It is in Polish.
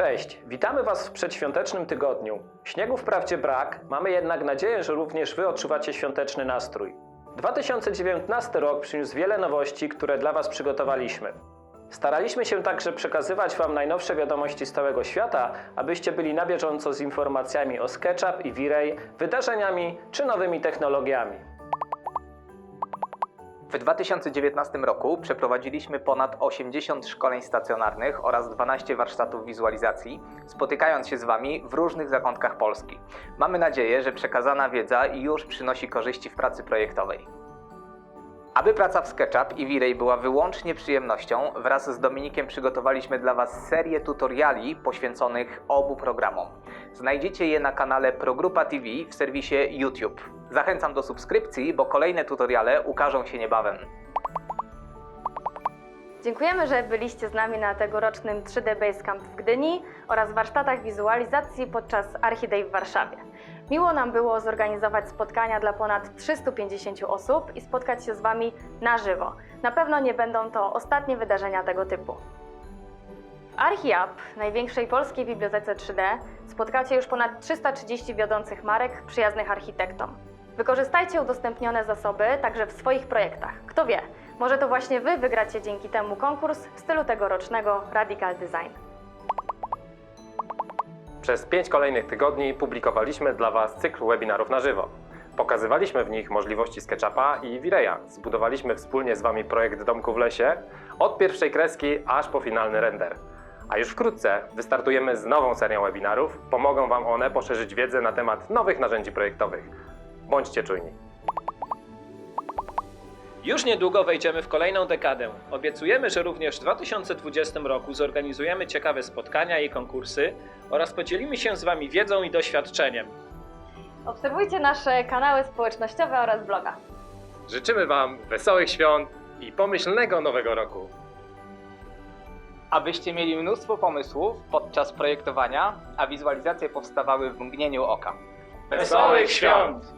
Cześć, witamy Was w przedświątecznym tygodniu. Śniegu wprawdzie brak, mamy jednak nadzieję, że również Wy odczuwacie świąteczny nastrój. 2019 rok przyniósł wiele nowości, które dla Was przygotowaliśmy. Staraliśmy się także przekazywać Wam najnowsze wiadomości z całego świata, abyście byli na bieżąco z informacjami o SketchUp i V-Ray, wydarzeniami czy nowymi technologiami. W 2019 roku przeprowadziliśmy ponad 80 szkoleń stacjonarnych oraz 12 warsztatów wizualizacji, spotykając się z Wami w różnych zakątkach Polski. Mamy nadzieję, że przekazana wiedza już przynosi korzyści w pracy projektowej. Aby praca w SketchUp i V-Ray była wyłącznie przyjemnością, wraz z Dominikiem przygotowaliśmy dla Was serię tutoriali poświęconych obu programom. Znajdziecie je na kanale Progrupa TV w serwisie YouTube. Zachęcam do subskrypcji, bo kolejne tutoriale ukażą się niebawem. Dziękujemy, że byliście z nami na tegorocznym 3D Basecamp w Gdyni oraz warsztatach wizualizacji podczas Archiday w Warszawie. Miło nam było zorganizować spotkania dla ponad 350 osób i spotkać się z Wami na żywo. Na pewno nie będą to ostatnie wydarzenia tego typu. W ArchiUp, największej polskiej bibliotece 3D, spotkacie już ponad 330 wiodących marek przyjaznych architektom. Wykorzystajcie udostępnione zasoby także w swoich projektach. Kto wie, może to właśnie Wy wygracie dzięki temu konkurs w stylu tegorocznego Radical Design. Przez pięć kolejnych tygodni publikowaliśmy dla Was cykl webinarów na żywo. Pokazywaliśmy w nich możliwości SketchUpa i V-Raya. Zbudowaliśmy wspólnie z Wami projekt Domku w lesie, od pierwszej kreski aż po finalny render. A już wkrótce wystartujemy z nową serią webinarów. Pomogą Wam one poszerzyć wiedzę na temat nowych narzędzi projektowych. Bądźcie czujni. Już niedługo wejdziemy w kolejną dekadę. Obiecujemy, że również w 2020 roku zorganizujemy ciekawe spotkania i konkursy oraz podzielimy się z Wami wiedzą i doświadczeniem. Obserwujcie nasze kanały społecznościowe oraz bloga. Życzymy Wam wesołych świąt i pomyślnego nowego roku. Abyście mieli mnóstwo pomysłów podczas projektowania, a wizualizacje powstawały w mgnieniu oka. Wesołych świąt!